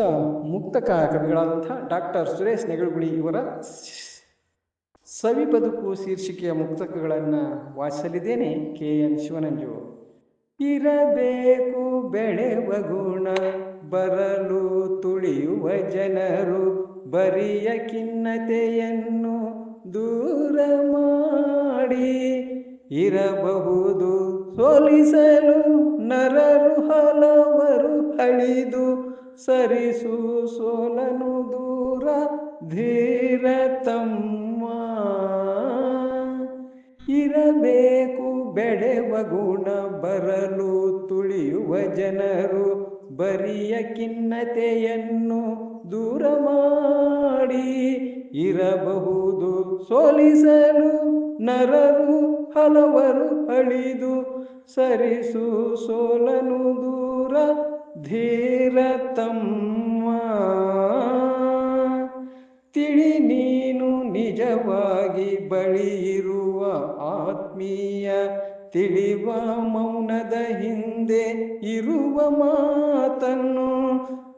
ಪ್ರಸಿದ್ಧ ಮುಕ್ತಕ ಕವಿಗಳಾದಂಥ ಡಾಕ್ಟರ್ ಸುರೇಶ್ ನೆಗಳಗುಳಿ ಇವರ ಸವಿ ಬದುಕು ಶೀರ್ಷಿಕೆಯ ಮುಕ್ತಕಗಳನ್ನು ವಾಚಿಸಲಿದ್ದೇನೆ ಕೆ ಎನ್ ಶಿವನಂಜು. ಇರಬೇಕು ಬೆಳೆವ ಗುಣ, ಬರಲು ತುಳಿಯುವ ಜನರು, ಬರಿಯ ಖಿನ್ನತೆಯನ್ನು ದೂರ ಮಾಡಿ ಇರಬಹುದು ಸೋಲಿಸಲು ನರರು ಹಲವರು ಅಳಿದು ಸರಿಸು ಸೋಲನು ದೂರ ಧೀರ ತಮ್ಮ. ಇರಬೇಕು ಬೆಳೆವ ಗುಣ ಬರಲು ತುಳಿಯುವ ಜನರು ಬರಿಯ ಖಿನ್ನತೆಯನ್ನು ದೂರ ಮಾಡಿ ಇರಬಹುದು ಸೋಲಿಸಲು ನರರು ಹಲವರು ಅಳಿದು ಸರಿಸು ಸೋಲನು ದೂರ ಧೀರ ತಮ್ಮ ತಿಳಿ ನೀನು ನಿಜವಾಗಿ ಬಳಿಯಿರುವ ಆತ್ಮೀಯ ತಿಳಿವ ಮೌನದ ಹಿಂದೆ ಇರುವ ಮಾತನ್ನು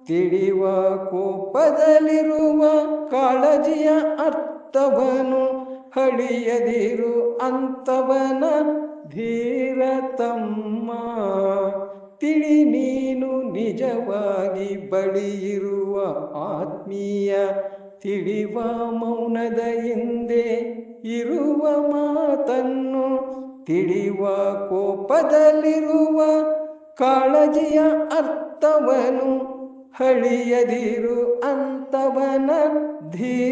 ತಿಳಿವ ಕೋಪದಲ್ಲಿರುವ ಕಾಳಜಿಯ ಅರ್ಥವನು ಹಳಿಯದಿರು ಅಂತವನ ಧೀರ ತಮ್ಮ ತಿಳಿ ನೀನು ನಿಜವಾಗಿ ಬಳಿಯಿರುವ ಆತ್ಮೀಯ ತಿಳಿವ ಮೌನದ ಹಿಂದೆ ಇರುವ ಮಾತನ್ನು ತಿಳಿವ ಕೋಪದಲ್ಲಿರುವ ಕಾಳಜಿಯ ಅರ್ಥವನು ಹಳಿಯದಿರು ಅಂತವನ ತಮ್ಮ